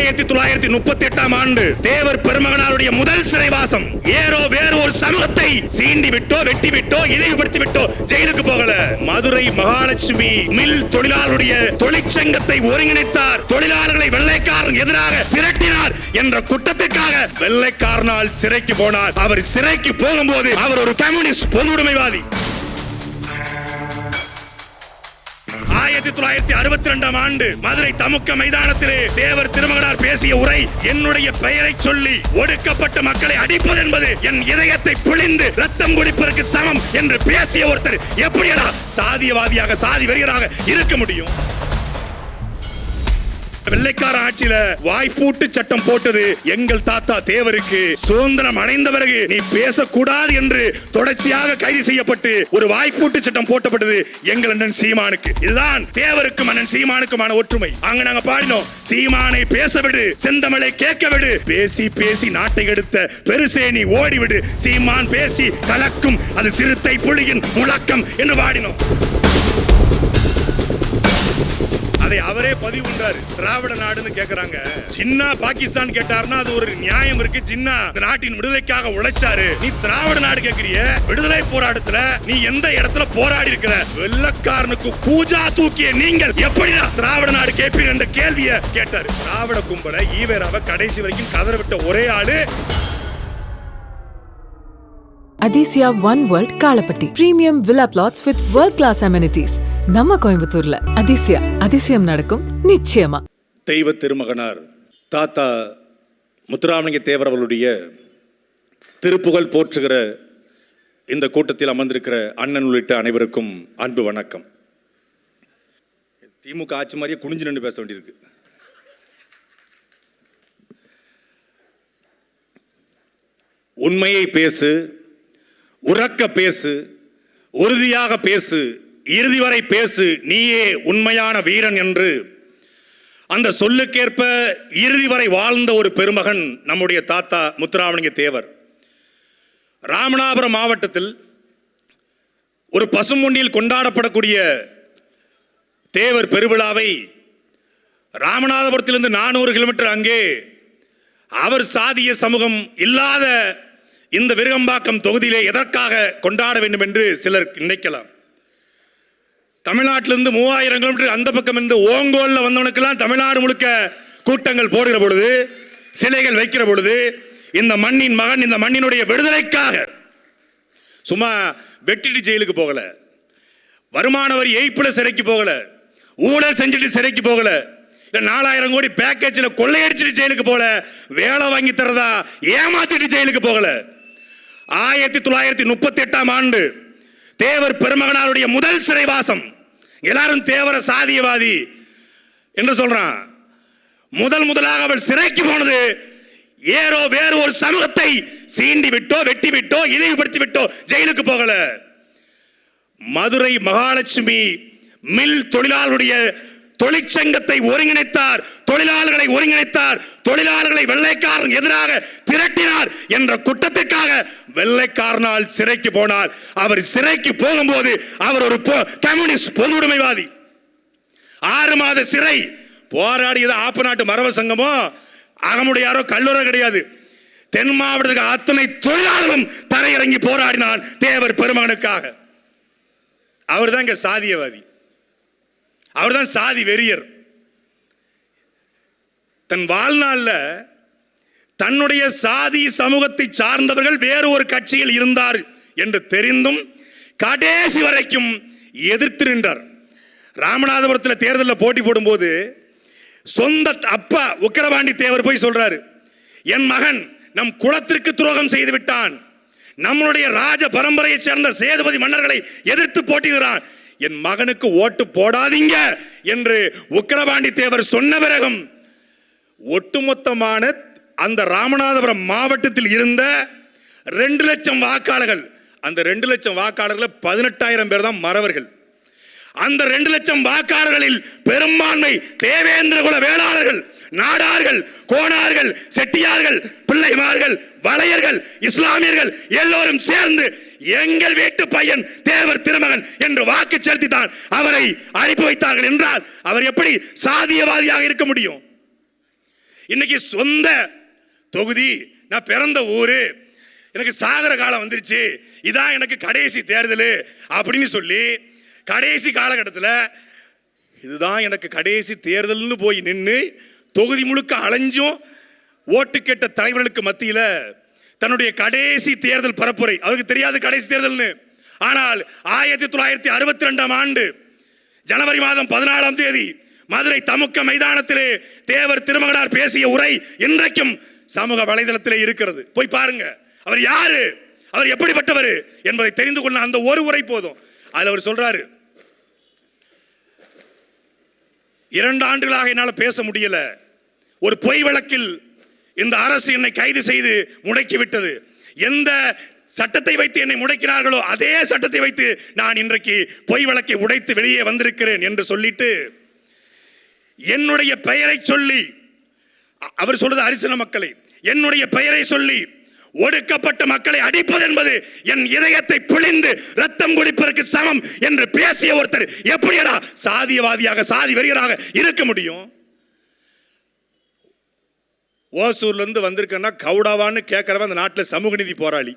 ஆயிரத்தி தொள்ளாயிரத்தி முப்பத்தி எட்டாம் ஆண்டு தேவர் பெருமகனாருடைய முதல் சிறைவாசம். ஏறோ வேறு ஒரு சமூகத்தை சீண்டி விட்டோ வெட்டி விட்டோ இழிவுபடுத்தி விட்டோ ஜெயிலுக்கு போகல. மதுரை மகாலட்சுமி மில் தொழிலாளருடைய தொழிற்சங்கத்தை ஒருங்கிணைத்தார். தொழிலாளர்களை வெள்ளைக்காரன் எதிராக திரட்டினார் என்ற குற்றத்திற்காக வெள்ளைக்காரனால் சிறைக்கு போனார். அவர் சிறைக்கு போகும்போது அவர் ஒரு கம்யூனிஸ்ட் பொது உடைமைவாதி ஆயிரத்தி தொள்ளாயிரத்தி அறுபத்தி ரெண்டாம் ஆண்டு மதுரை தமுக்க மைதானத்திலே தேவர் திருமகனார் பேசிய உரை என்னுடைய பெயரை சொல்லி ஒடுக்கப்பட்ட மக்களை அடிப்பது என்பது என் இதயத்தை பிழிந்து ரத்தம் குடிப்பதற்கு சமம் என்று பேசிய ஒருத்தர் எப்படியடா சாதியவாதியாக சாதி வெறியராக இருக்க முடியும்? வெள்ளைக்கார ஆட்சியில வாய்ப்பூட்டு சட்டம் போட்டது எங்கள் தாத்தா தேவருக்கு. சுதந்திரம் அடைந்த பிறகு நீ பேசக்கூடாது என்று தொடர்ச்சியாக கைது செய்யப்பட்டு ஒரு வாய்ப்பூட்டு சட்டம் போட்டப்பட்டது எங்கள் அண்ணன் சீமானுக்கு. இதுதான் தேவருக்கும் அண்ணன் சீமானுக்குமான ஒற்றுமை. அங்க நாங்க பாடினோம் சீமானை பேச விடு செந்தமலை கேட்க விடு பேசி பேசி நாட்டை எடுத்த பெருசேனி ஓடிவிடு சீமான் பேசி கலக்கும் அது சிறுத்தை புலியின் முழக்கம் என்று பாடினோம். அதை அவரே பதிவு பண்றாரு திராவிட நாடுன்னு கேக்குறாங்க. சின்ன பாகிஸ்தான் கேட்டாருன்னா அது ஒரு நியாயம் இருக்கு. சின்ன நாட்டின் விடுதலைக்காக உழைச்சாரு. நீ திராவிட நாடு கேக்குறிய? விடுதலை போராட்டத்துல நீ எந்த இடத்துல போராடி இருக்கிற? வெள்ளக்காரனுக்கு பூஜா தூக்கிய நீங்கள் எப்படிடா திராவிட நாடு கேட்பீர் என்ற கேள்வியை கேட்டாரு. திராவிட கும்பலை ஈவேராவை கடைசி வரைக்கும் கதற விட்ட ஒரே ஆளு Athisaya one world Kalapatti premium villa plots with world class amenities நம்ம கோயம்புத்தூர்ல அதிசயா அதிசயம் நடக்கும் நிச்சயமா. தெய்வ திருமகனார் தாத்தா முத்துராமலிங்க தேவர் அவர்களுடைய திருப்புகழ் போற்றுகிற இந்த கூட்டத்தில் அமர்ந்திருக்கிற அண்ணன் உள்ளிட்ட அனைவருக்கும் அன்பு வணக்கம். திமுக ஆட்சி மாதிரியே குனிஞ்சு நின்று பேச வேண்டியிருக்கு. உண்மையை பேசு உறக்க பேசு உறுதியாக பேசு இறுதி வரை பேசு நீயே உண்மையான வீரன் என்று. அந்த சொல்லுக்கேற்ப இறுதி வரை வாழ்ந்த ஒரு பெருமகன் நம்முடைய தாத்தா முத்துராமலிங்க தேவர். ராமநாதபுரம் மாவட்டத்தில் ஒரு பசும்பொன்னியில் கொண்டாடப்படக்கூடிய தேவர் பெருவிழாவை ராமநாதபுரத்திலிருந்து நானூறு கிலோமீட்டர் அங்கே அவர் சாதிய சமூகம் இல்லாத இந்த விருகம்பாக்கம் தொகுதியிலே எதற்காக கொண்டாட வேண்டும் என்று சிலர் நினைக்கலாம். தமிழ்நாட்டிலிருந்து மூவாயிரம் கிலோமீட்டர் அந்த பக்கம் இருந்து ஓங்கோல்ல வந்தவனுக்கெல்லாம் தமிழ்நாடு முழுக்க கூட்டங்கள் போடுகிற பொழுது சிலைகள் வைக்கிற பொழுது இந்த மண்ணின் மகன் இந்த மண்ணினுடைய விடுதலைக்காக சும்மா வெட்டிட்டு ஜெயிலுக்கு போகல. வருமான வரி ஏய்ப்புல சிறைக்கு போகல. ஊழல் செஞ்சுட்டு சிறைக்கு போகல. இல்லை நாலாயிரம் கோடி பேக்கேஜில் கொள்ளையடிச்சிட்டு ஜெயிலுக்கு போகல வேலை வாங்கி தரதா ஏமாத்திட்டு ஜெயிலுக்கு போகலை. ஆயிரத்தி தொள்ளாயிரத்தி முப்பத்தி எட்டாம் ஆண்டு தேவர் பெருமகனாருடைய முதல் சிறைவாசம். எல்லாரும் தேவர சாதியவாதி என்று சொல்றான். முதல் முதலாக அவள் சிறைக்கு போனது ஏறோ வேறு ஒரு சமூகத்தை சீண்டி விட்டோ வெட்டி விட்டோ இழிவுபடுத்தி விட்டோ ஜெயிலுக்கு போகல. மதுரை மகாலட்சுமி மில் தொழிலாளருடைய தொழிற்சங்கத்தை ஒருங்கிணைத்தார் தொழிலாளர்களை ஒருங்கிணைத்தார் தொழிலாளர்களை வெள்ளைக்காரன் எதிராக திரட்டினார் என்ற குற்றத்திற்காக வெள்ளைக்காரனால் சிறைக்கு போனார். அவர் சிறைக்கு போகும்போது அவர் ஒரு பொ- கம்யூனிஸ்ட் பொது உடைமைவாதி. ஆறு மாத சிறை. போராடியது ஆப்பு நாட்டு மரப சங்கமோ அகமுடையாரோ கல்லூரோ கிடையாது. தென் மாவட்டத்துக்கு அத்தனை தொழிலாளர்களும் தரையிறங்கி போராடினான் தேவர் பெருமகனுக்காக. அவர் தான் இங்க சாதியவாதி. அவர் தான் சாதி வெறியர். தன் வாழ்நாளில் தன்னுடைய சாதி சமூகத்தை சார்ந்தவர்கள் வேறு ஒரு கட்சியில் இருந்தார் என்று தெரிந்தும் கடைசி வரைக்கும் எதிர்த்து நின்றார். ராமநாதபுரத்தில் தேர்தலில் போட்டி போடும்போது சொந்த அப்பா உக்கிரபாண்டி தேவர் போய் சொல்றாரு என் மகன் நம் குலத்திற்கு துரோகம் செய்து விட்டான். நம்மளுடைய ராஜ பரம்பரையைச் சேர்ந்த சேதுபதி மன்னர்களை எதிர்த்து போட்டியிடுறான் என் மகனுக்கு ஓட்டு போடாதீங்க என்று உக்கிரபாண்டி தேவர் சொன்ன பிறகும் ஒட்டுமொத்தமான அந்த ராமநாதபுரம் மாவட்டத்தில் இருந்த ரெண்டு லட்சம் வாக்காளர்கள் அந்த ரெண்டு லட்சம் வாக்காளர்கள் பதினெட்டாயிரம் பேர் தான் மறவர்கள். அந்த ரெண்டு லட்சம் வாக்காளர்களில் பெரும்பான்மை தேவேந்திரகுல வேளாளர்கள் நாடார்கள் கோணார்கள் செட்டியார்கள் பிள்ளைமார்கள் வளையர்கள் இஸ்லாமியர்கள் எல்லோரும் சேர்ந்து எங்கள் வீட்டு பையன் தேவர் திருமகன் என்று வாக்கு செலுத்தித்தான் அவரை அனுப்பி வைத்தார்கள் என்றால் அவர் எப்படி சாதியவாதியாக இருக்க முடியும்? இன்னைக்கு சொந்த தொகுதி நான் பிறந்த ஊரு எனக்கு சாகர காலம் வந்துருச்சு இதான் எனக்கு கடைசி தேர்தல் அப்படின்னு சொல்லி கடைசி காலகட்டத்தில் இதுதான் எனக்கு கடைசி தேர்தல்னு போய் நின்று தொகுதி முழுக்க அலைஞ்சும் ஓட்டு கேட்ட தலைவர்களுக்கு மத்தியில் தன்னுடைய கடைசி தேர்தல் பரப்புரை. அவருக்கு தெரியாது கடைசி தேர்தல்னு. ஆனால் ஆயிரத்தி தொள்ளாயிரத்தி அறுபத்தி ரெண்டாம் ஆண்டு ஜனவரி மாதம் பதினாலாம் தேதி மதுரை தமுக்க மைதானத்திலே தேவர் திருமகனார் பேசிய உரை இன்றைக்கும் சமூக வலைதளத்திலே இருக்கிறது. போய் பாருங்க. அவர் யாரு? அவர் எப்படிப்பட்டவர் என்பதை தெரிந்து கொள்ள அந்த ஒரு உரை போதும். அதில் அவர் சொல்றாரு. இரண்டு ஆண்டுகளாக என்னால் பேச முடியல. ஒரு பொய் வழக்கில் இந்த அரசு என்னை கைது செய்து முடக்கிவிட்டது. எந்த சட்டத்தை வைத்து என்னை முடக்கினார்களோ அதே சட்டத்தை வைத்து நான் இன்றைக்கு பொய் வழக்கை உடைத்து வெளியே வந்திருக்கிறேன் என்று சொல்லிட்டு என்னுடைய பெயரை சொல்லி அவர் சொல்றது அரிசன மக்களை என்னுடைய பெயரை சொல்லி ஒடுக்கப்பட்ட மக்களை அடிப்பது என்பது என் இதயத்தை பிழிந்து ரத்தம் குடிப்பதற்கு சமம் என்று பேசிய ஒருத்தர் எப்படியடா சாதியவாதியாக சாதி வெறியராக இருக்க முடியும்? ஓசூர்லேருந்து வந்திருக்கேன்னா கவுடாவான்னு கேட்குறவன் அந்த நாட்டில் சமூக நீதி போராளி.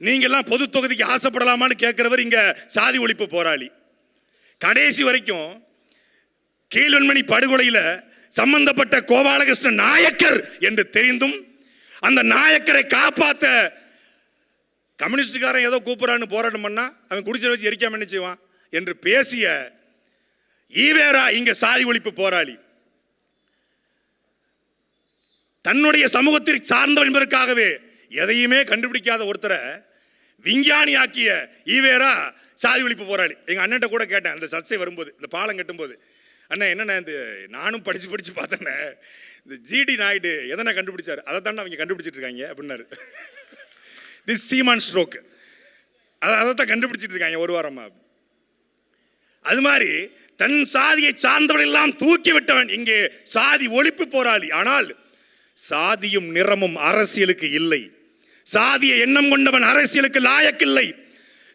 நீங்கள்லாம் பொது தொகுதிக்கு ஆசைப்படலாமான்னு கேட்குறவர் இங்கே சாதி ஒழிப்பு போராளி. கடைசி வரைக்கும் கீழ்வன்மணி படுகொலையில் சம்பந்தப்பட்ட கோபாலகிருஷ்ணன் நாயக்கர் என்று தெரிந்தும் அந்த நாயக்கரை காப்பாற்ற கம்யூனிஸ்டுக்காரன் ஏதோ கூப்பிட்றான்னு போராட்டம் பண்ணால் அவன் குடிசை வச்சு எரிக்காம என்ன செய்வான்? என்று பேசிய ஈவேரா இங்கே சாதி ஒழிப்பு போராளி. தன்னுடைய சமூகத்திற்கு சார்ந்தவன் என்பதற்காகவே எதையுமே கண்டுபிடிக்காத ஒருத்தரை விஞ்ஞானி ஆக்கிய ஈவேரா சாதி ஒழிப்பு போராளி. எங்கள் அண்ணன்ட்ட கூட கேட்டேன். அந்த சர்ச்சை வரும்போது இந்த பாலம் கட்டும்போது. அண்ணா என்னண்ணா இந்த நானும் படித்து படித்து பார்த்தேண்ணே. இந்த ஜிடி நாயுடு எதனா கண்டுபிடிச்சாரு? அதை தானே அவங்க கண்டுபிடிச்சிட்டு இருக்காங்க அப்படின்னாரு. திஸ் சீமான் ஸ்ட்ரோக் அதை அதைத்தான் கண்டுபிடிச்சிட்டு இருக்காங்க ஒரு வாரமாக அது மாதிரி தன் சாதியை சார்ந்தவர்கள் எல்லாம் தூக்கி விட்டவன் இங்கே சாதி ஒழிப்பு போராளி. ஆனால் சாதியும் நிறமும் அரசியலுக்கு இல்லை. சாதிய எண்ணம் கொண்டவன் அரசியலுக்கு லாயக்கில்லை.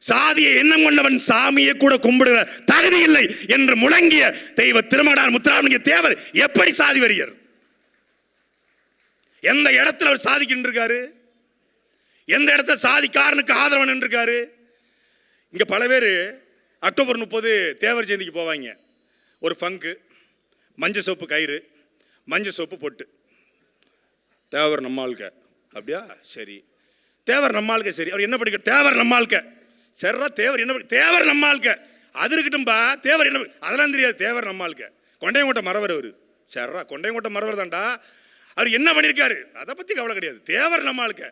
சாதிய எண்ணம் கொண்டவன் சாமியை கூட கும்பிடுற தகுதி இல்லை என்று முழங்கிய தெய்வ திருமடார் முத்துராமலிங்க தேவர் எப்படி சாதி வரியர் எந்த இடத்துல அவர் சாதிக்கின்றிருக்காரு எந்த இடத்துல சாதிக்காரனுக்கு ஆதரவன் நின்றுருக்காரு? இங்க பல பேர் அக்டோபர் முப்பது தேவர் ஜெயந்திக்கு போவாங்க. ஒரு ஃபங்கு மஞ்சள் சோப்பு கயிறு மஞ்சள் சோப்பு பொட்டு. தேவர் நம்மாளுக்க அப்படியா? சரி. தேவர் நம்மாளுக்க சரி. அவர் என்ன படிக்க தேவர் நம்மாளுக்க சரிடா தேவர் என்ன தேவர் நம்மாளுக்க அது இருக்கட்டும்பா. தேவர் என்ன அதெல்லாம் தெரியாது. தேவர் நம்மாளுக்க கொண்டையங்கோட்டை மறவர் அவர். சரிடா கொண்டையங்கோட்டை மறவர் தான்டா. அவர் என்ன பண்ணியிருக்காரு அதை பற்றி கவலை கிடையாது. தேவர் நம்மாளுக்க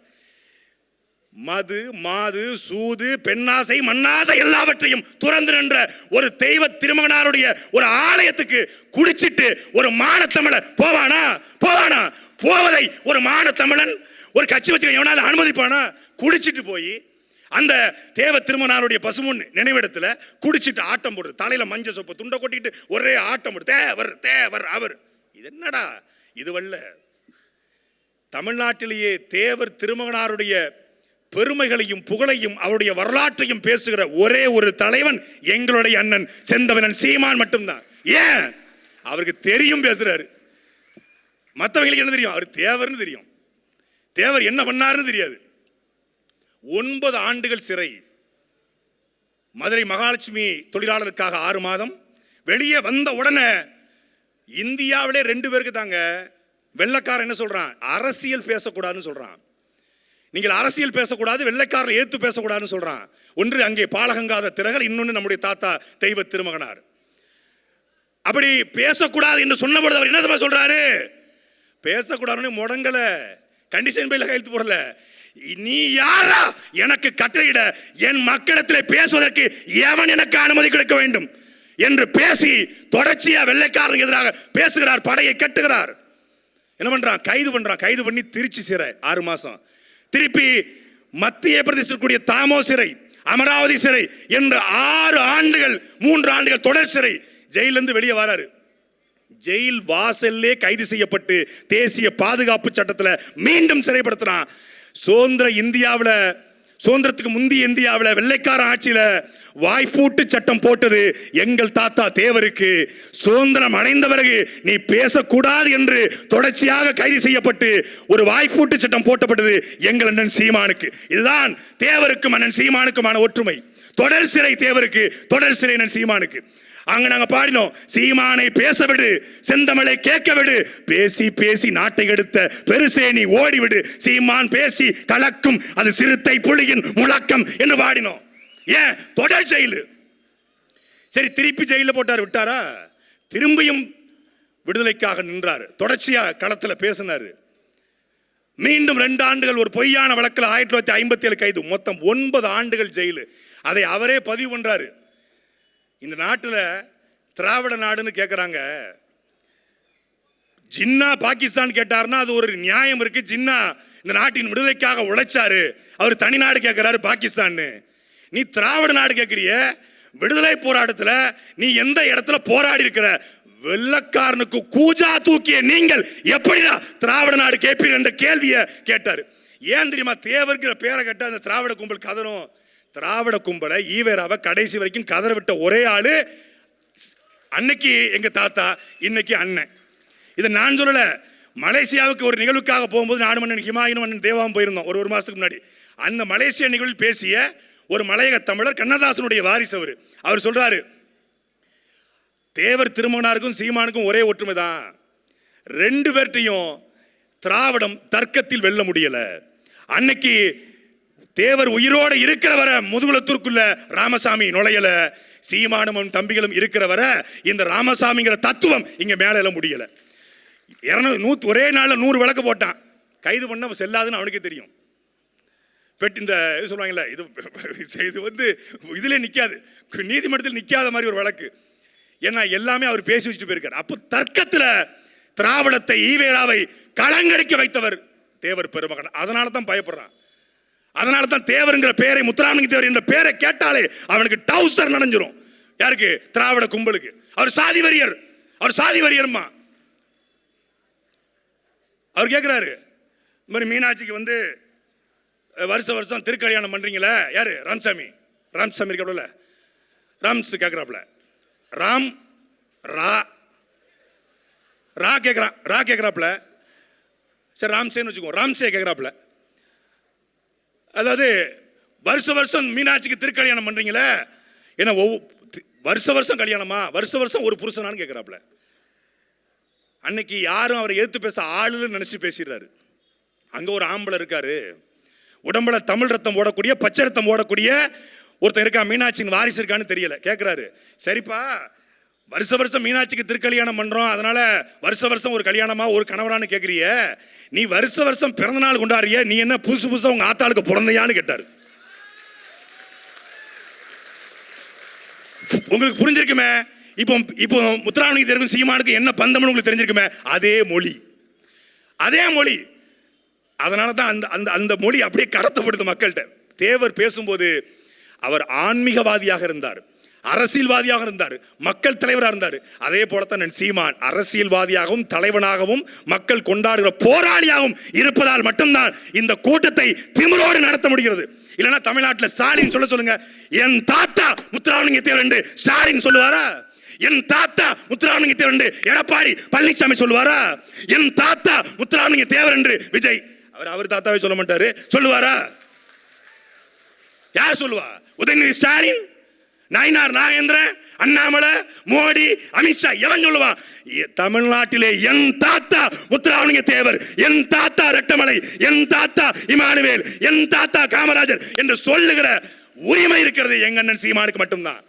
மது மாது சூது பெண்ணாசை மண்ணாசை எல்லாவற்றையும் துறந்து நின்ற ஒரு தெய்வ திருமகனாருடைய ஒரு ஆலயத்துக்கு குடிச்சிட்டு ஒரு மானத்தமிழ போவானா? போவானா? போவதை ஒரு மான தமிழன் ஒரு கட்சி வச்சு எவனால அனுமதிப்பானா குடிச்சிட்டு போய் அந்த தேவ திருமணாருடைய பசுமுன் நினைவிடத்தில் குடிச்சிட்டு ஆட்டம் போடுது. தலையில மஞ்சள் சொப்பு துண்டை கொட்டிட்டு ஒரே ஆட்டம் போடு தேவர் தேவர் அவர். இது என்னடா? இது வல்ல. தமிழ்நாட்டிலேயே தேவர் திருமகனாருடைய பெருமைகளையும் புகழையும் அவருடைய வரலாற்றையும் பேசுகிற ஒரே ஒரு தலைவன் எங்களுடைய அண்ணன் செந்தவனன் சீமான் மட்டும்தான். ஏன்? அவருக்கு தெரியும் பேசுறாரு. மற்றவங்களுக்கு என்ன தெரியும்? அவர் தேவர்னு தெரியும். தேவர் என்ன பண்ணாருன்னு தெரியாது. ஒன்பது ஆண்டுகள் சிறை. மதுரை மகாலட்சுமி தொழிலாளருக்காக ஆறு மாதம். வெளியே வந்த உடனே இந்தியாவிலே ரெண்டு பேருக்கு தாங்க வெள்ளைக்காரன் என்ன சொல்கிறான் அரசியல் பேசக்கூடாதுன்னு சொல்கிறான் நீங்கள் அரசியல் பேசக்கூடாது வெள்ளைக்காரர் ஏற்று பேசக்கூடாதுன்னு சொல்கிறான் ஒன்று அங்கே பாலகங்காத திரகர் இன்னொன்று நம்முடைய தாத்தா தெய்வ திருமகனார். அப்படி பேசக்கூடாது என்று சொன்னபொழுது அவர் என்ன தெரியுமா சொல்றாரு? பேசக்கூடாதுன்னு முடங்கல. கண்டிஷன் பையில் கையெழுத்து போடல. நீ யாரா? எனக்கு கட்டளையிட. என் மக்களிடத்தில் பேசுவதற்கு எவன் எனக்கு அனுமதி கொடுக்க வேண்டும்? என்று பேசி தொடர்ச்சியா வெள்ளைக்காரனுக்கு எதிராக பேசுகிறார் படையை கட்டுகிறார். என்ன பண்றான்? கைது பண்றான். கைது பண்ணி திருச்சி சிறை ஆறு மாசம். திருப்பி மத்திய பிரதேசக்கூடிய தாமோ சிறை அமராவதி சிறை என்று ஆறு ஆண்டுகள் மூன்று ஆண்டுகள் தொடர் சிறை ஜெயிலிருந்து வெளியே வராரு. ஜெயில் வாசல்லே கைது செய்யப்பட்டு தேசிய பாதுகாப்பு சட்டத்தில் மீண்டும் சிறைப்படுத்துறான் சுதந்திர இந்தியாவில் சுதந்திரத்துக்கு முந்தைய இந்தியாவில் வெள்ளைக்கார ஆட்சியில் வாய்ப்பூட்டு சட்டம் போட்டது எங்கள் தாத்தா தேவருக்கு. சுதந்திரம் அடைந்த பிறகு நீ பேசக்கூடாது என்று தொடர்ச்சியாக கைது செய்யப்பட்டு ஒரு வாய்ப்பூட்டு சட்டம் போட்டப்பட்டது எங்கள் அண்ணன் சீமானுக்கு. இதுதான் தேவருக்கும் அண்ணன் சீமானுக்குமான ஒற்றுமை. தொடர் சிறை தேவருக்கு தொடர் சிறை அண்ணன் சீமானுக்கு. அங்க நாங்க பாடினோம். சீமானை பேச விடு செந்தமிழை கேட்க விடு பேசி பேசி நாட்டை எடுத்த பெருசேனி ஓடிவிடு. சீமான் பேசி கலக்கும் அது சிறுத்தை புலியின் முழக்கம் என்று பாடினோம். ஏன்? தொடர் ஜெயிலு. சரி திருப்பி ஜெயில போட்டார் விட்டாரா? திரும்பியும் விடுதலைக்காக நின்றார். தொடர்ச்சியா களத்தில் பேசினார். மீண்டும் ரெண்டு ஆண்டுகள் ஒரு பொய்யான வழக்கில் ஆயிரத்தி தொள்ளாயிரத்தி ஐம்பத்தி ஏழு கைது. மொத்தம் ஒன்பது ஆண்டுகள் ஜெயிலு. அதை அவரே பதிவு பண்றாரு. இந்த நாட்டில் திராவிட நாடுன்னு கேட்குறாங்க ஜின்னா பாகிஸ்தான் கேட்டாருன்னா அது ஒரு நியாயம் இருக்கு. ஜின்னா இந்த நாட்டின் விடுதலைக்காக உழைச்சாரு. அவர் தனி நாடு கேட்கிறாரு பாகிஸ்தான்னு. நீ திராவிட நாடு கேட்குறிய விடுதலை போராட்டத்தில் நீ எந்த இடத்துல போராடி இருக்கிற? வெள்ளக்காரனுக்கு கூஜா தூக்கிய நீங்கள் எப்படிடா திராவிட நாடு கேட்பீர்கள் என்ற கேள்வியை கேட்டார். ஏன் தெரியுமா? தேவர்கிற பேரை கேட்டால் அந்த திராவிட கும்பல் கதறும். திராவிட கும்பலை ஈவேராவை கடைசி வரைக்கும் கதற விட்ட ஒரே ஆளு அன்னைக்கு எங்கள் தாத்தா இன்னைக்கு அண்ணன். இதை நான் சொல்லலை. மலேசியாவுக்கு ஒரு நிகழ்வுக்காக போகும்போது நாடு மன்னன் ஹிமாயின் மன்னன் தேவாவும் போயிருந்தோம் ஒரு ஒரு மாதத்துக்கு முன்னாடி. அந்த மலேசிய நிகழ்வில் பேசிய ஒரு மலையக தமிழர் கண்ணதாசனுடைய வாரிசு அவர். அவர் சொல்கிறாரு தேவர் திருமணாருக்கும் சீமானுக்கும் ஒரே ஒற்றுமை தான் ரெண்டு பேர்ட்டையும் திராவிடம் தர்க்கத்தில் வெல்ல முடியலை. அன்னைக்கு தேவர் உயிரோட இருக்கிற வர முதுகுலத்திற்குள்ள ராமசாமி நுழையல சீமானும் தம்பிகளும் இருக்கிற வர இந்த ராமசாமிங்கிற தத்துவம் இங்க மேலே எல்லாம் முடியல. இரநூறு நூத்து ஒரே நாளில் நூறு விளக்கு போட்டான். கைது பண்ண செல்லாதுன்னு அவனுக்கே தெரியும். பெட் இந்த இது சொல்லுவாங்கல்ல இது இது வந்து இதுலேயே நிற்காது நீதிமன்றத்தில் நிற்காத மாதிரி ஒரு வழக்கு ஏன்னா எல்லாமே அவர் பேசி வச்சுட்டு போயிருக்கார். அப்போ தர்க்கத்தில் திராவிடத்தை ஈவேராவை களங்கடிக்க வைத்தவர் தேவர் பெருமகன். அதனால தான் பயப்படுறான். அதனால தான் தேவருங்கிற பேரை முத்துராமலிங்க தேவர் என்ற பேரை கேட்டாலே அவனுக்கு டவுசர் நனைஞ்சிரும். யாருக்கு? திராவிட கும்பலுக்கு. அவர் சாதி வரியர். அவர் சாதி வரியர்மா. அவர் கேட்குறாரு இந்த மாதிரி மீனாட்சிக்கு வந்து வருஷ வருஷம் திருக்கல்யாணம் பண்ணுறீங்களே யார்? ராம்சாமி. ராம்சாமி இருக்காப்ல. ராம்ஸ் கேட்குறாப்புல ராம் ரா ரா கேட்குறான் ரா கேட்குறாப்புல சரி ராம்சேன்னு வச்சுக்கோ. ராம்சே கேட்குறாப்புல அதாவது வருஷ வருஷம் மீனாட்சிக்கு திருக்கல்யாணம் பண்ணுறீங்களே ஏன்னா ஒவ்வொரு வருஷ வருஷம் கல்யாணமா? வருஷ வருஷம் ஒரு புருஷனான்னு கேட்குறாப்புல அன்னைக்கு யாரும் அவரை எதிர்த்து பேச ஆளுன்னு நினச்சி பேசிடுறாரு. அங்கே ஒரு ஆம்பளை இருக்காரு. உடம்புல தமிழ் ரத்தம் ஓடக்கூடிய பச்சை ரத்தம் ஓடக்கூடிய ஒருத்தன் இருக்கா? மீனாட்சியின் வாரிசு இருக்கான்னு தெரியல. கேட்குறாரு சரிப்பா வருஷ வருஷம் மீனாட்சிக்கு திருக்கல்யாணம் பண்ணுறோம் அதனால வருஷ வருஷம் ஒரு கல்யாணமா ஒரு கணவரான்னு கேட்குறிய நீ வருஷ வருஷம் பிறந்த நாள் கொண்டாடுறிய நீ என்ன புதுசு புதுசாக உங்கள் ஆத்தாளுக்கு பிறந்தையான்னு கேட்டார். உங்களுக்கு புரிஞ்சிருக்குமே? இப்போ இப்போ முத்துராமலிங்க தேர்க்கும் சீமானுக்கு என்ன பந்தம்னு உங்களுக்கு தெரிஞ்சிருக்குமே? அதே மொழி. அதே மொழி. அதனால தான் அந்த அந்த அந்த மொழி அப்படியே கடத்தப்படுது மக்கள்கிட்ட. தேவர் பேசும்போது அவர் ஆன்மீகவாதியாக இருந்தார். அரசியல்வாதியாக இருந்தார் மக்கள் தலைவராக இருந்தார். அதே போலத்தான் சீமான் அரசியல்வாதியாகவும் தலைவனாகவும் மக்கள் கொண்டாடுகிற போராளியாகவும் இருப்பதால் மட்டும்தான் இந்த கூட்டத்தை திமிரோடு நடத்த முடிகிறது. இல்லைன்னா தமிழ்நாட்டில் ஸ்டாலின் சொல்ல சொல்லுங்க என் தாத்தா முத்துராமலிங்க தேவர் என்று ஸ்டாலின் சொல்லுவாரா? என் தாத்தா முத்துராமலிங்க தேவர் என்று எடப்பாடி பழனிசாமி சொல்லுவாரா? என் தாத்தா முத்துராமலிங்க தேவர் என்று விஜய். அவர் அவர் தாத்தாவே சொல்ல மாட்டாரு சொல்லுவாரா? யார் சொல்லுவா? உதயநிதி ஸ்டாலின்? நாயனார் நாகேந்திரன் அண்ணாமலை மோடி அமித்ஷா எவன் சொல்லுவான்? தமிழ்நாட்டிலே என் தாத்தா முத்துராமலிங்க தேவர் என் தாத்தா ரெட்டமலை என் தாத்தா இமானுவேல் என் தாத்தா காமராஜர் என்று சொல்லுகிற உரிமை இருக்கிறது எங்க அண்ணன் சீமானுக்கு மட்டும்தான்.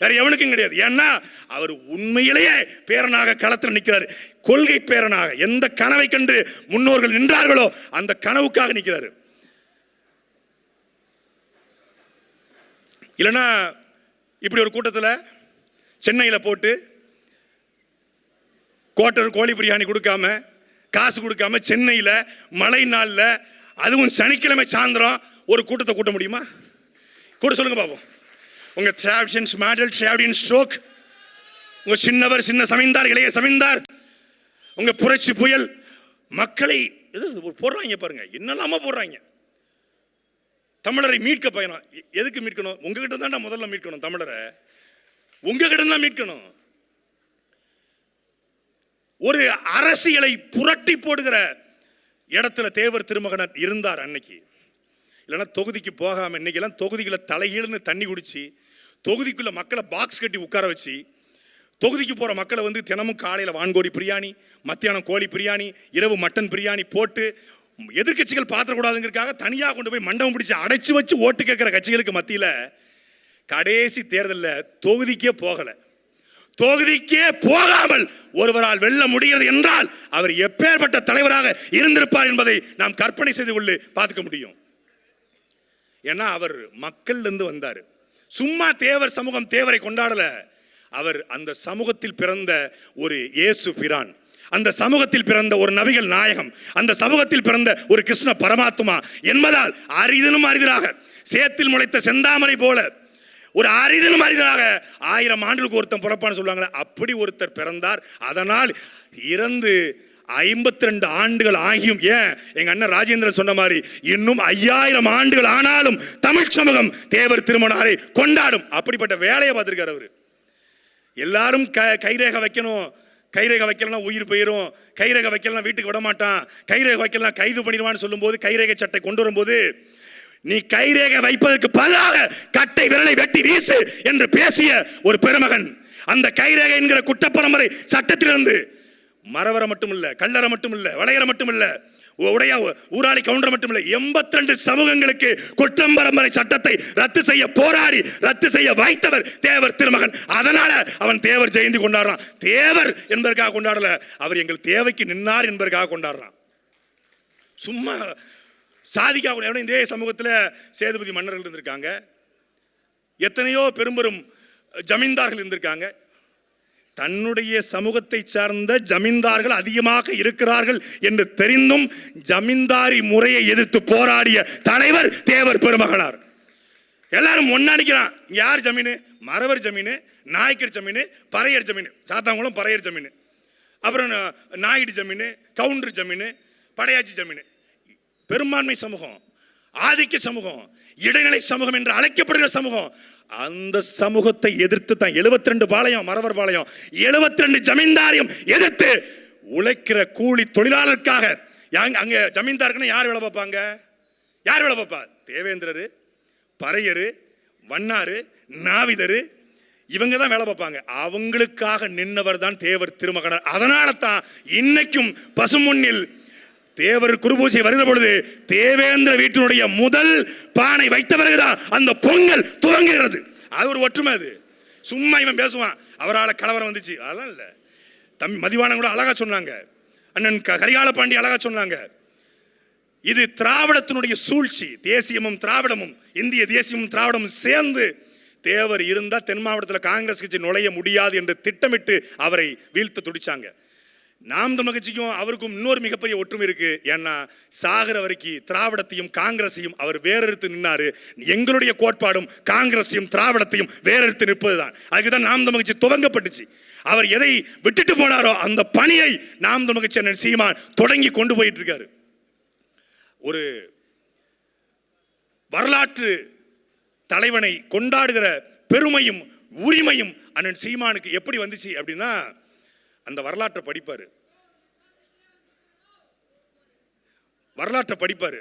வேற எவனுக்கும் கிடையாது. ஏன்னா அவர் உண்மையிலேயே பேரனாக களத்தில் நிற்கிறார். கொள்கை பேரனாக எந்த கனவை கண்டு முன்னோர்கள் நின்றார்களோ அந்த கனவுக்காக நிற்கிறாரு. இல்லைன்னா இப்படி ஒரு கூட்டத்தில் சென்னையில் போட்டு கோட்டர் கோழி பிரியாணி கொடுக்காம காசு கொடுக்காம சென்னையில் மழை நாளில் அதுவும் சனிக்கிழமை சாயந்தரம் ஒரு கூட்டத்தை கூட்ட முடியுமா? கூட சொல்லுங்கள் பாப்போம். உங்கள் டிராவிஷன்ஸ் மேடல் டிராவிடியன் ஸ்ட்ரோக் உங்கள் சின்னவர் சின்ன சமைந்தார் இளைய சமைந்தார் உங்கள் புரட்சி புயல் மக்களை இது போடுறாங்க பாருங்கள் என்னெல்லாமோ போடுறாங்க. தமிழரை மீட்க பயணம். எதுக்கு மீட்கணும்? உங்ககிட்ட தான்டா முதல்ல மீட்கணும் தமிழரை. உங்ககிட்ட தான் மீட்கணும். ஒரு அரசியலை புரட்டி போடுகிற இடத்துல தேவர் திருமகனர் இருந்தார் அன்னைக்கு. இல்லைன்னா தொகுதிக்கு போகாமல் இன்னைக்கெல்லாம் தொகுதிகளை தலைகீழ்னு தண்ணி குடிச்சு தொகுதிக்குள்ளே மக்களை பாக்ஸ் கட்டி உட்கார வச்சு தொகுதிக்கு போகிற மக்களை வந்து தினமும் காலையில் வான்கோழி பிரியாணி மத்தியானம் கோழி பிரியாணி இரவு மட்டன் பிரியாணி போட்டு எதிர்க்கட்சிகள் பாத்திரக்கூடாதுங்கிறதுக்காக தனியாக கொண்டு போய் மண்டபம் பிடிச்சி அடைச்சு வச்சு ஓட்டு கேட்கிற கட்சிகளுக்கு மத்தியில் கடைசி தேர்தலில் தொகுதிக்கே போகலை. தொகுதிக்கே போகாமல் ஒருவரால் வெல்ல முடிகிறது என்றால் அவர் எப்பேற்பட்ட தலைவராக இருந்திருப்பார் என்பதை நாம் கற்பனை செய்து கொண்டு பார்த்துக்க முடியும். ஏன்னா அவர் மக்கள்ல இருந்து வந்தார். சும்மா தேவர் சமூகம் தேவரை கொண்டாடல. அவர் அந்த சமூகத்தில் பிறந்த ஒரு இயேசு பிரான். அந்த சமூகத்தில் பிறந்த ஒரு நபிகள் நாயகம் அந்த சமூகத்தில் பிறந்த ஒரு கிருஷ்ண பரமாத்மா என்பதால் அரிதனும் அரிதராக சேத்தில் முளைத்த செந்தாமரை போல ஒரு அரிதனும் அரிதராக ஆயிரம் ஆண்டுகளுக்கு ஒருத்தன் பிறப்பான்னு சொல்லுவாங்களே அப்படி ஒருத்தர் பிறந்தார். அதனால் இறந்து ஐம்பத்தி ரெண்டு ஆண்டுகள் ஆகியும் ஏன்? எங்க அண்ணன் ராஜேந்திரன் சொன்ன மாதிரி இன்னும் ஐயாயிரம் ஆண்டுகள் ஆனாலும் தமிழ் சமூகம் தேவர் திருமணாரை கொண்டாடும். அப்படிப்பட்ட வேலையை பார்த்துருக்காரு அவர். எல்லாரும் க கைரேகை வைக்கணும். கைரேகை வைக்கலனா உயிர் போயிடும் கைரேகை வைக்கலனா வீட்டுக்கு விட மாட்டான் கைரேகை வைக்கலனா கைது பண்ணிடுவான்னு சொல்லும்போது கைரேகை சட்டை கொண்டு வரும்போது நீ கைரேகை வைப்பதற்கு பதிலாக கட்டை விரலை வெட்டி வீசு என்று பேசிய ஒரு பெருமகன். அந்த கைரேகை என்கிற குற்றப்பரம்பரை சட்டத்திலிருந்து மரவர மட்டும் இல்லை கல்லற மட்டும் இல்லை வளையற மட்டும் இல்லை உடைய ஊராளி கவுண்டர் மட்டும் எண்பத்தி ரெண்டு சமூகங்களுக்கு குற்றம் பரம்பரை சட்டத்தை ரத்து செய்ய போராடி ரத்து செய்ய வைத்தவர் தேவர் திருமகன். அதனால அவன் தேவர் ஜெயந்தி கொண்டாடுறான். தேவர் என்பதற்காக கொண்டாடல அவர் எங்கள் தேவைக்கு நின்னார் என்பதற்காக கொண்டாடுறான். சும்மா சாதிக்காக இதே சமூகத்தில் சேதுபதி மன்னர்கள் இருந்திருக்காங்க. எத்தனையோ பெரும்பெரும் ஜமீன்தார்கள் இருந்திருக்காங்க. தன்னுடைய சமூகத்தை சார்ந்த ஜமீன்தார்கள் அதிகமாக இருக்கிறார்கள் என்று தெரிந்தும் ஜமீன்தாரி முறையை எதிர்த்து போராடிய தலைவர் தேவர் பெருமகனார். எல்லாரும் ஒன்னா நினைக்கிறான் யார் ஜமீனு? மறவர் ஜமீனு நாய்க்கர் ஜமீன் பறையர் ஜமீனு. சாத்தாங்குளம் பறையர் ஜமீனு. அப்புறம் நாயுடு ஜமீனு கவுண்டர் ஜமீனு படையாச்சி ஜமீனு. பெரும்பான்மை சமூகம். ஆதிக்க சமூகம் இடைநிலை சமூகம் என்று அழைக்கப்படுகிற சமூகம் அந்த சமூகத்தை எதிர்த்து தான் 72 ரெண்டு பாளையம் மறவர் பாளையம் 72 ரெண்டு ஜமீன்தாரையும் எதிர்த்து உழைக்கிற கூலி தொழிலாளருக்காக யாங்க- அங்க ஜமீன்தாருக்குன்னு யார் வேலை பார்ப்பாங்க? யார் வேலை பார்ப்பா? தேவேந்திரரு பறையரு வண்ணாரு நாவிதரு இவங்க தான் வேலை பார்ப்பாங்க. அவங்களுக்காக நின்றவர் தான் தேவர் திருமகனர். அதனால தான் இன்னைக்கும் பசுமுன்னில் தேவர் குருபூசை வருகிற பொழுது தேவேந்திர வீட்டினுடைய முதல் பானை வைத்த பிறகுதான் அந்த பொங்கல் துவங்குகிறது. அது ஒரு ஒற்றுமை அது. சும்மா இவன் பேசுவான். அவரால் கலவரம் வந்துச்சு. அதெல்லாம் இல்லை. தம்பி மதிவானம் கூட அழகா சொன்னாங்க. அண்ணன் க- கரிகால பாண்டி அழகா சொன்னாங்க. இது திராவிடத்தினுடைய சூழ்ச்சி. தேசியமும் திராவிடமும் இந்திய தேசியமும் திராவிடமும் சேர்ந்து தேவர் இருந்தால் தென் மாவட்டத்தில் காங்கிரஸ் கட்சி நுழைய முடியாது என்று திட்டமிட்டு அவரை வீழ்த்த துடிச்சாங்க. நாம் தமிழ் கட்சிக்கும் அவருக்கும் இன்னொரு மிகப்பெரிய ஒற்றுமை இருக்கு. ஏன்னா சாகர வரைக்கும் திராவிடத்தையும் காங்கிரஸையும் அவர் வேறெடுத்து நின்னாரு. எங்களுடைய கோட்பாடும் காங்கிரஸையும் திராவிடத்தையும் வேறெடுத்து நிற்பதுதான். அதுக்கு தான் நாம் தமிழ் கட்சி துவங்கப்பட்டுச்சு. அவர் எதை விட்டுட்டு போனாரோ அந்த பணியை நாம் தமிழ் கட்சி சீமான் தொடங்கி கொண்டு போயிட்டு இருக்காரு ஒரு வரலாற்று தலைவனை கொண்டாடுகிற பெருமையும் உரிமையும் அண்ணன் சீமானுக்கு எப்படி வந்துச்சு அப்படின்னா அந்த வரலாற்றை படிப்பார். வரலாற்றை படிப்பார்.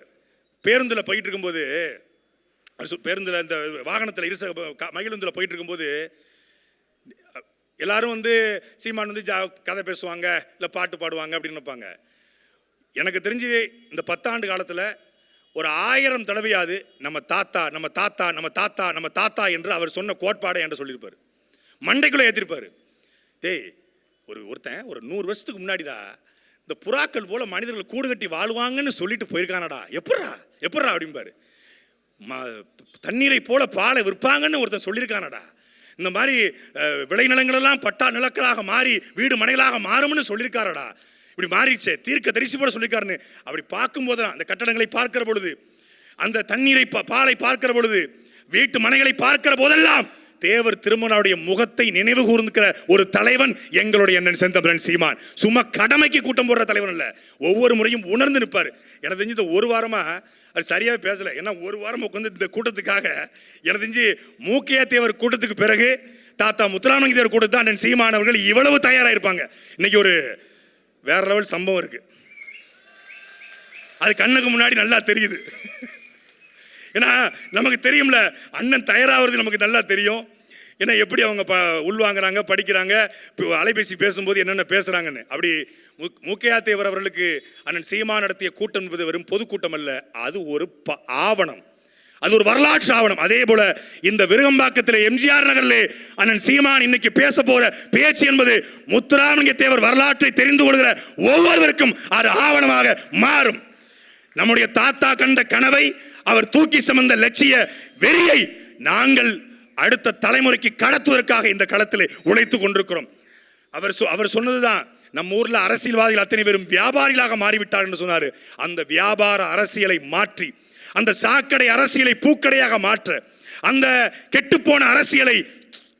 பேருந்தில் போயிட்டு இருக்கும்போது பேருந்தில் இந்த வாகனத்தில் இருச மகிழுந்தில் போயிட்டு இருக்கும்போது எல்லாரும் வந்து சீமான் வந்து ஜா கதை பேசுவாங்க இல்லை பாட்டு பாடுவாங்க அப்படின்னு நினைப்பாங்க. எனக்கு தெரிஞ்சு இந்த பத்தாண்டு காலத்தில் ஒரு ஆயிரம் தடவையாவது நம்ம தாத்தா நம்ம தாத்தா நம்ம தாத்தா நம்ம தாத்தா என்று அவர் சொன்ன கோட்பாடை என்று சொல்லியிருப்பார். மண்டைக்குள்ளே ஏற்றிருப்பார் தேய் ஒரு ஒருத்தன் ஒரு நூறு வருஷத்துக்கு முன்னாடிடா இந்த புறாக்கள் போல் மனிதர்கள் கூடு கட்டி வாழ்வாங்கன்னு சொல்லிட்டு போயிருக்கானடா. எப்பட்றா? எப்பட்றா அப்படிம்பாரு. ம- தண்ணீரை போல பாலை விற்பாங்கன்னு ஒருத்தன் சொல்லியிருக்கானடா. இந்த மாதிரி விளைநிலங்களெல்லாம் பட்டா நிலக்களாக மாறி வீடு மனைகளாக மாறும்னு சொல்லியிருக்காரடா. இப்படி மாறிடுச்சே தீர்க்க தரிசி போல சொல்லியிருக்காருன்னு. அப்படி பார்க்கும்போது தான் அந்த கட்டடங்களை பார்க்கிற பொழுது அந்த தண்ணீரை பா- பாலை பார்க்கிற பொழுது வீட்டு மனைகளை பார்க்கிற போதெல்லாம் தேவர் திருமணாவுடைய முகத்தை நினைவு கூர்ந்துக்கிற ஒரு தலைவன் எங்களுடைய அண்ணன் செந்தமிழன் சீமான். சும்மா கடமைக்கு கூட்டம் போடுற தலைவன் இல்லை ஒவ்வொரு முறையும் உணர்ந்து நிற்பார். எனக்கு தெரிஞ்சு இந்த ஒரு வாரமாக அது சரியாக பேசலை. ஏன்னா ஒரு வாரம் உட்காந்து இந்த கூட்டத்துக்காக எனக்கு தெரிஞ்சு மூக்கையா தேவர் கூட்டத்துக்கு பிறகு தாத்தா முத்துராமலிங்க தேவர் கூட்டத்தை அண்ணன் சீமானவர்கள் இவ்வளவு தயாராக இருப்பாங்க இன்னைக்கு ஒரு வேற லெவல் சம்பவம் இருக்குது அது கண்ணுக்கு முன்னாடி நல்லா தெரியுது. ஏன்னா நமக்கு தெரியும்ல அண்ணன் தயாராகிறது நமக்கு நல்லா தெரியும். ஏன்னா எப்படி அவங்க ப உள்வாங்குறாங்க படிக்கிறாங்க இப்போ அலைபேசி பேசும்போது என்னென்ன பேசுகிறாங்கன்னு அப்படி முக் முக்கையா தேவர் அவர்களுக்கு அண்ணன் சீமா நடத்திய கூட்டம் என்பது வெறும் பொதுக்கூட்டம் அல்ல அது ஒரு ப ஆவணம். அது ஒரு வரலாற்று ஆவணம். அதே போல இந்த விருகம்பாக்கத்தில் எம்ஜிஆர் நகரில் அண்ணன் சீமான் இன்னைக்கு பேச போற பேச்சு என்பது முத்துராமலிங்க தேவர் வரலாற்றை தெரிந்து கொள்கிற ஒவ்வொருவருக்கும் அது ஆவணமாக மாறும். நம்முடைய தாத்தா கண்ட கனவை அவர் தூக்கி சுமந்த லட்சிய வெறியை நாங்கள் அடுத்த தலைமுறைக்கு கடத்துவதற்காக இந்த களத்தில் உழைத்து கொண்டிருக்கிறோம். அவர் சொ- அவர் சொன்னதுதான் நம்ம ஊர்ல அரசியல்வாதிகள் அத்தனை பேரும் வியாபாரிகளாக மாறிவிட்டார் என்று சொன்னார். அந்த வியாபார அரசியலை மாற்றி அந்த சாக்கடை அரசியலை பூக்கடையாக மாற்ற அந்த கெட்டுப்போன அரசியலை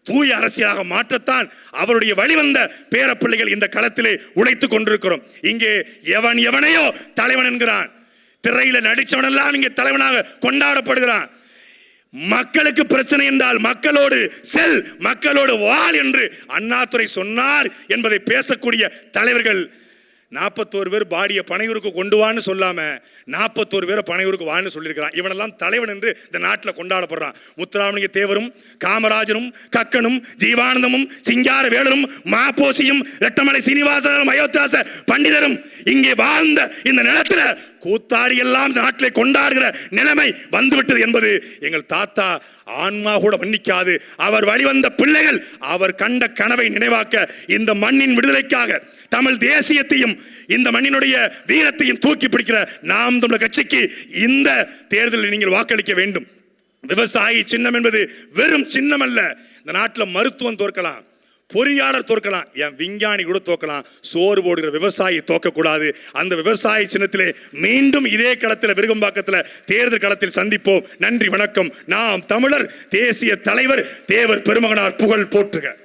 தூய அரசியலாக மாற்றத்தான் அவருடைய வழிவந்த பேரப்பிள்ளைகள் இந்த களத்திலே உழைத்து கொண்டிருக்கிறோம். இங்கே எவன் எவனையோ தலைவன் என்கிறான். திரையில நடிச்சவனெல்லாம் இங்கே தலைவனாக கொண்டாடப்படுகிறான். மக்களுக்கு பிரச்சனை என்றால் மக்களோடு செல் மக்களோடு வாழ் என்று அண்ணாதுரை சொன்னார் என்பதை பேசக்கூடிய தலைவர்கள் நாற்பத்தோரு பேர் பாடிய பனையூருக்கு கொண்டு வான்னு சொல்லாம நாற்பத்தோரு பேரை பனையூருக்கு வான்னு சொல்லியிருக்கிறான். இவனெல்லாம் தலைவன் என்று இந்த நாட்டில் கொண்டாடப்படுறான். முத்துராமலிங்க தேவரும் காமராஜரும் கக்கனும் ஜீவானந்தமும் சிங்கார வேலரும் மாப்போசியும் ரெட்டமலை சீனிவாசனும் அயோத்தியாச பண்டிதரும் இங்கே வாழ்ந்த இந்த நிலத்துல கூத்தாடி எல்லாம் இந்த நாட்டிலே கொண்டாடுகிற நிலைமை வந்துவிட்டது என்பது எங்கள் தாத்தா ஆன்மா கூட மன்னிக்காது. அவர் வழிவந்த பிள்ளைகள் அவர் கண்ட கனவை நினைவாக்க இந்த மண்ணின் விடுதலைக்காக தமிழ் தேசியத்தையும் இந்த மண்ணினுடைய வீரத்தையும் தூக்கி பிடிக்கிற நாம் தமிழர் கட்சிக்கு இந்த தேர்தலில் நீங்கள் வாக்களிக்க வேண்டும். விவசாயி சின்னம் என்பது வெறும் சின்னம் அல்ல இந்த நாட்டில் மருத்துவம் தோற்கலாம். பொறியாளர் தோற்கலாம். என் விஞ்ஞானி கூட தோக்கலாம் சோறு போடுகிற விவசாயி தோக்கக்கூடாது. அந்த விவசாய சின்னத்திலே மீண்டும் இதே களத்தில் விருகம்பாக்கத்தில் தேர்தல் களத்தில் சந்திப்போம். நன்றி வணக்கம். நாம் தமிழர் தேசிய தலைவர் தேவர் பெருமகனார் புகழ் போற்றுக.